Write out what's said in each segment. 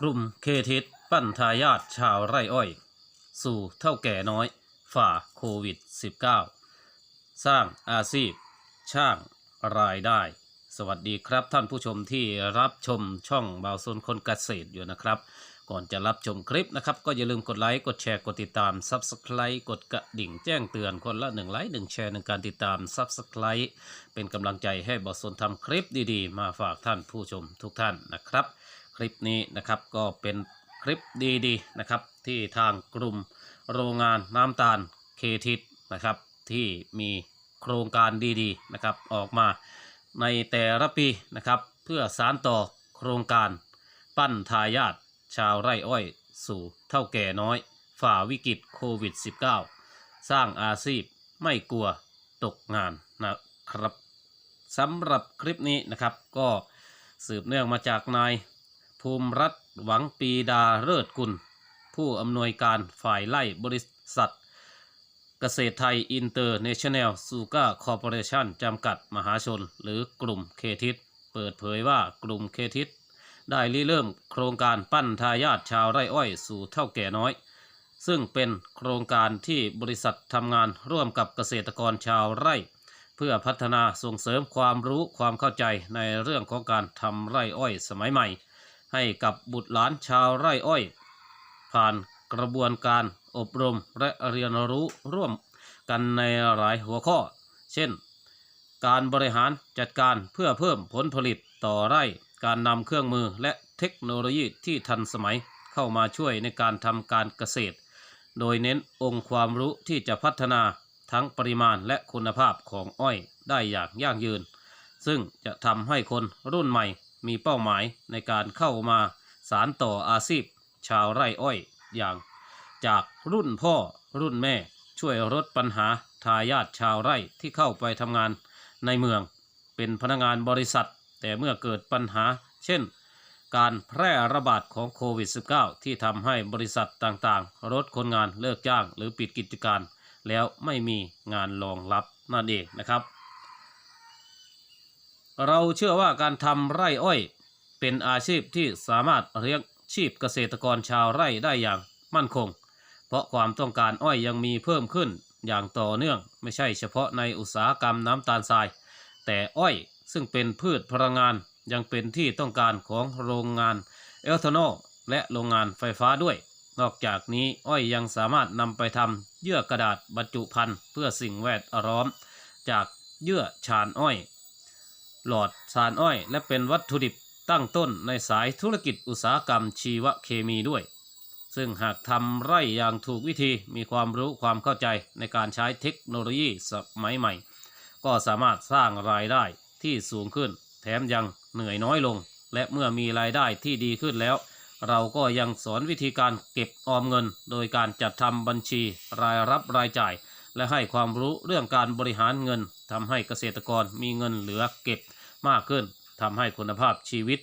กลุ่มเคทิตปั้นทายาทชาวไร่อ้อย สู่เท่าแก่น้อย ฝ่าโควิด -19 สร้างอาชีพช่างรายได้ สวัสดีครับท่านผู้ชมที่รับชมช่องบ่าวโซนคนเกษตรอยู่นะครับ ก่อนจะรับชมคลิปนะครับ ก็อย่าลืมกดไลค์กดแชร์กดติดตาม Subscribe กดกระดิ่งแจ้งเตือนคนละ1ไลค์1แชร์ในการติดตาม Subscribe เป็นกำลังใจให้บ่าวโซนทำคลิปดีๆ มาฝากท่านผู้ชมทุกท่านนะครับ คลิปนี้นะครับก็เป็นคลิปดีๆนะครับ ที่ทางกลุ่มโรงงานน้ำตาลเคทิตนะครับ ที่มีโครงการดีๆนะครับออกมาในแต่ละปีนะครับ เพื่อสานต่อโครงการปั้นทายาทชาวไร่อ้อยสู่เท่าแก่น้อย ฝ่าวิกฤตโควิด -19 สร้างอาชีพไม่กลัวตกงานนะครับสำหรับคลิปนี้นะครับก็สืบเนื่องมาจากนาย ภูมิรัฐหวังปีดาเลิศกุล ผู้อำนวยการฝ่ายไล่บริษัท เกษตรไทยอินเตอร์เนชั่นแนลซูก้าคอร์ปอเรชั่นจำกัดมหาชน หรือกลุ่มเคทิต เปิดเผยว่ากลุ่มเคทิต ได้ริเริ่มโครงการปั้นทายาทชาวไร่อ้อยสู่เท่าแก่น้อย ซึ่งเป็นโครงการที่บริษัททำงานร่วมกับเกษตรกรชาวไร่เพื่อพัฒนาส่งเสริมความรู้ความเข้าใจในเรื่องของการทำไร่อ้อยสมัยใหม่ ให้กับบุตรหลานชาวไร่อ้อย ผ่านกระบวนการอบรมและเรียนรู้ร่วมกันในหลายหัวข้อ เช่น การบริหารจัดการเพื่อเพิ่มผลผลิตต่อไร่ การนำเครื่องมือและเทคโนโลยีที่ทันสมัยเข้ามาช่วยในการทำการเกษตร โดยเน้นองค์ความรู้ที่จะพัฒนาทั้งปริมาณและคุณภาพของอ้อยได้อย่างยั่งยืน ซึ่งจะทำให้คนรุ่นใหม่ มีเป้าหมายในการเข้ามาสารต่ออาชีพชาวไร่อ้อยอย่างจากรุ่นพ่อรุ่นแม่ช่วยลดปัญหาทายาทชาวไร่ที่เข้าไปทำงานในเมือง เป็นพนักงานบริษัท แต่เมื่อเกิดปัญหา เช่น การแพร่ระบาดของโควิด -19 ที่ทำให้บริษัทต่างๆลดคนงานเลิกจ้าง หรือปิดกิจการ แล้วไม่มีงานรองรับนั่นเองนะครับ เราเชื่อว่าการทำไร่อ้อย เป็นอาชีพที่สามารถเลี้ยงชีพเกษตรกรชาวไร่ได้อย่างมั่นคง เพราะความต้องการอ้อยยังมีเพิ่มขึ้นอย่างต่อเนื่องไม่ใช่เฉพาะในอุตสาหกรรมน้ำตาลทราย แต่อ้อยซึ่งเป็นพืชพลังงานยังเป็นที่ต้องการของโรงงานเอลทานอลและโรงงานไฟฟ้าด้วย นอกจากนี้อ้อยยังสามารถนำไปทำเยื่อกระดาษบรรจุภัณฑ์เพื่อสิ่งแวดล้อม จากเยื่อชานอ้อย หลอดสารอ้อย และเป็นวัตถุดิบตั้งต้นในสายธุรกิจอุตสาหกรรมชีวเคมีด้วย ซึ่งหากทำไร่อย่างถูกวิธีมีความรู้ความเข้าใจในการใช้เทคโนโลยีสมัยใหม่ ก็สามารถสร้างรายได้ที่สูงขึ้น แถมยังเหนื่อยน้อยลง และเมื่อมีรายได้ที่ดีขึ้นแล้ว เราก็ยังสอนวิธีการเก็บออมเงิน โดยการจัดทำบัญชีรายรับรายจ่าย และให้ความรู้เรื่องการบริหารเงิน ทำให้เกษตรกรมีเงินเหลือเก็บมากขึ้นทำให้คุณภาพชีวิต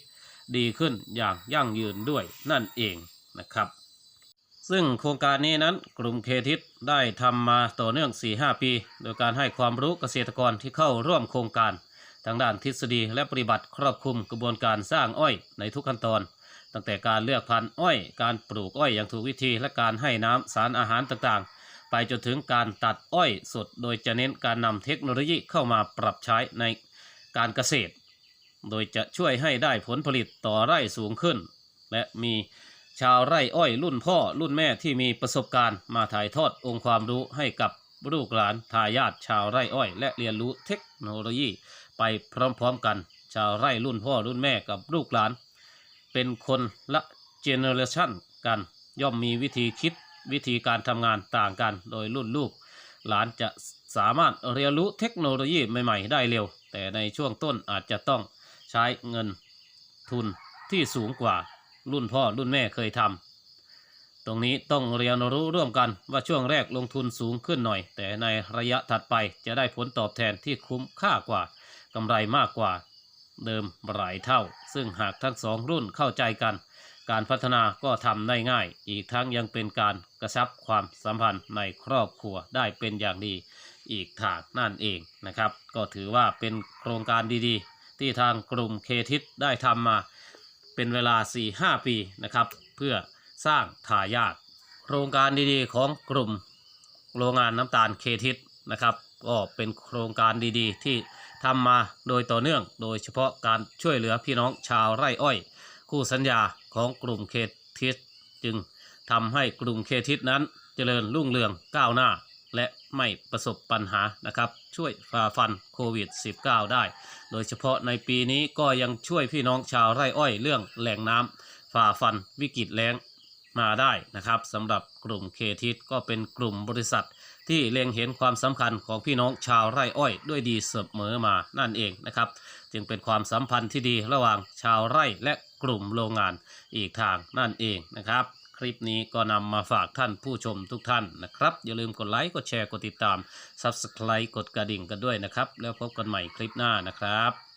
ดีขึ้นอย่างยั่งยืนด้วยนั่นเองนะครับ ซึ่งโครงการนี้นั้นกลุ่มเคทิตได้ทำมาต่อเนื่อง 4-5 ปี โดยการให้ความรู้เกษตรกรที่เข้าร่วมโครงการทางด้านทฤษฎีและปฏิบัติครอบคลุมกระบวนการสร้างอ้อยในทุกขั้นตอน ตั้งแต่การเลือกพันธุ์อ้อย การปลูกอ้อยอย่างถูกวิธีและการให้น้ำสารอาหารต่างๆ ไปจนถึงการตัดอ้อยสด โดยจะเน้นการนำเทคโนโลยีเข้ามาปรับใช้ในการเกษตร โดยจะช่วยให้ได้ผลผลิตต่อไร่สูงขึ้น และมีชาวไร่อ้อยรุ่นพ่อรุ่นแม่ที่มีประสบการณ์มาถ่ายทอดองค์ความรู้ให้กับลูกหลานทายาทชาวไร่อ้อย และเรียนรู้เทคโนโลยี ไปพร้อมๆกัน ชาวไร่รุ่นพ่อรุ่นแม่กับลูกหลาน เป็นคนละเจเนอเรชันกันย่อมมีวิธีคิด วิธีการทำงานต่างกัน โดยรุ่นลูกหลานจะสามารถเรียนรู้เทคโนโลยีใหม่ ๆ ได้เร็ว แต่ในช่วงต้นอาจจะต้องใช้เงินทุนที่สูงกว่ารุ่นพ่อรุ่นแม่เคยทำตรงนี้ต้องเรียนรู้ร่วมกันว่าช่วงแรกลงทุนสูงขึ้นหน่อย แต่ในระยะถัดไปจะได้ผลตอบแทนที่คุ้มค่ากว่ากำไรมากกว่าเดิมหลายเท่า ซึ่งหากทั้งสองรุ่นเข้าใจกัน การพัฒนาก็ทำได้ง่าย อีกทั้งยังเป็นการกระชับความสัมพันธ์ในครอบครัวได้เป็นอย่างดีอีกทางนั่นเองนะครับ ก็ถือว่าเป็นโครงการดีๆ ที่ทางกลุ่มเคทิตได้ทำมาเป็นเวลา 4-5 ปีนะครับ เพื่อสร้างทายาทโครงการดีๆ ของกลุ่มโรงงานน้ำตาลเคทิศนะครับก็เป็นโครงการดีๆ ที่ทำมาโดยต่อเนื่อง โดยเฉพาะการช่วยเหลือพี่น้องชาวไร่อ้อย คู่สัญญาของกลุ่มเคทิศจึงทำให้กลุ่มเคทิศนั้นเจริญรุ่งเรืองก้าวหน้า และไม่ประสบปัญหานะครับ ช่วยฝ่าฟันโควิด -19 ได้ โดยเฉพาะในปีนี้ก็ยังช่วยพี่น้องชาวไร่อ้อยเรื่องแหล่งน้ำฝ่าฟันวิกฤตแล้งมาได้นะครับสำหรับกลุ่มเคทิศก็เป็นกลุ่มบริษัทที่เล็งเห็นความสำคัญของพี่น้องชาวไร่อ้อยด้วยดีเสมอมานั่นเองนะครับ จึงเป็นความสัมพันธ์ที่ดีระหว่างชาวไร่และ กลุ่มโรงงานอีกทางนั่นเองนะครับ คลิปนี้ก็นำมาฝากท่านผู้ชมทุกท่านนะครับ อย่าลืมกดไลค์ กดแชร์ กดติดตาม Subscribe กดกระดิ่งกันด้วยนะครับ แล้วพบกันใหม่คลิปหน้านะครับ